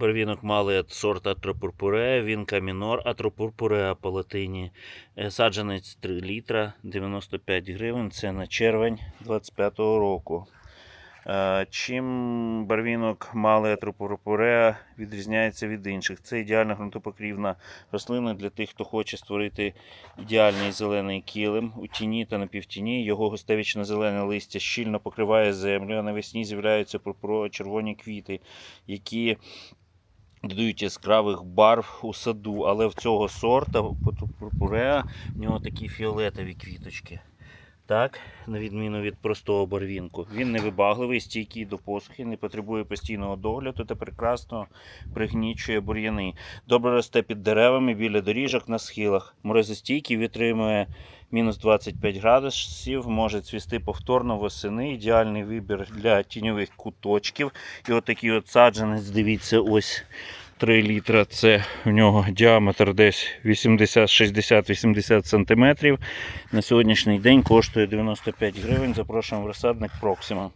Барвінок малий сорт Атропурпурея, вінка мінор Атропурпурея по латині. Е, Саджанець 3 літра, 95 гривень. Це на червень 25-го року. Е, Чим барвінок малий Атропурпурея відрізняється від інших? Це ідеальна ґрунтопокрівна рослина для тих, хто хоче створити ідеальний зелений килим у тіні та напівтіні. Його густевічне зелене листя щільно покриває землю, а навесні з'являються пурпурово-червоні квіти, які додають яскравих барв у саду. Але в цього сорта пурпуреа в нього такі фіолетові квіточки. Так, на відміну від простого барвінку. Він невибагливий, стійкий до посухи, не потребує постійного догляду та прекрасно пригнічує бур'яни. Добре росте під деревами біля доріжок на схилах. Морозостійкий витримує мінус 25 градусів, може цвісти повторно восени. Ідеальний вибір для тіньових куточків. І от такий от саджанець, дивіться, ось 3 літра. Це в нього діаметр десь 80, 60-80 см. На сьогоднішній день коштує 95 гривень. Запрошуємо розсадник Проксима.